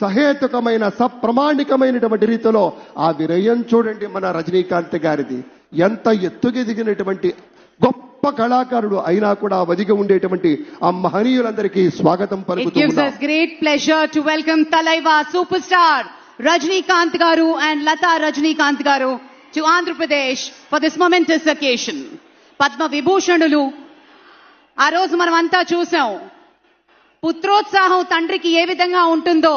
సహేతుకమైన సప్రమాణికమైనటువంటి రీతిలో ఆ విరయం చూడండి మన రజనీకాంత్ గారిది ఎంత ఎత్తుకెదిగినటువంటి గొప్ప కళాకారుడు అయినా కూడా వదిగి ఉండేటువంటి ఆ మహనీయులందరికీ స్వాగతం It పలుకుతూ gives ఉన్నాం. us great pleasure to welcome Talaiva superstar Rajnikant Garu and Lata Rajnikant Garu to Andhra Pradesh for this momentous occasion. Padma విభూషణులు ఆ రోజు మనం అంతా చూసాం పుత్రోత్సాహం తండ్రికి ఏ విధంగా ఉంటుందో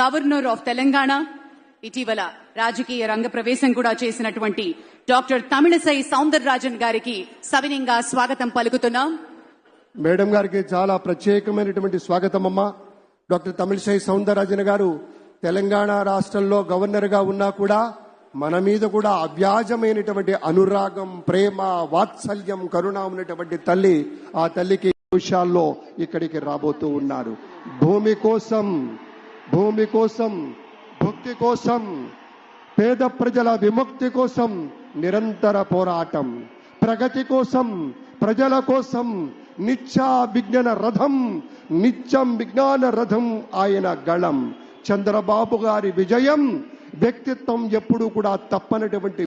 గవర్నర్ ఆఫ్ తెలంగాణ ఇటీవల రాజకీయ రంగ ప్రవేశం కూడా చేసినటువంటి డాక్టర్ తమిళసై సౌందరరాజన్ గారికి సవినీయంగా స్వాగతం పలుకుతున్నాం. మేడం గారికి చాలా ప్రత్యేకమైనటువంటి స్వాగతం అమ్మా. డాక్టర్ తమిళసై సౌందరరాజన్ గారు తెలంగాణ రాష్ట్రంలో గవర్నర్గా ఉన్నా కూడా మన మీద కూడా అవ్యాజమైనటువంటి అనురాగం ప్రేమ వాత్సల్యం కరుణ ఉన్నటువంటి తల్లి ఆ తల్లికి విషయాల్లో ఇక్కడికి రాబోతూ ఉన్నారు. భూమి కోసం భూమి కోసం భక్తి కోసం పేద ప్రజల విముక్తి కోసం నిరంతర పోరాటం. ప్రగతి కోసం ప్రజల కోసం నిత్యా విజ్ఞాన రథం నిత్యం విజ్ఞాన రథం ఆయన గళం. చంద్రబాబు గారి విజయం వ్యక్తిత్వం ఎప్పుడూ కూడా తప్పనటువంటి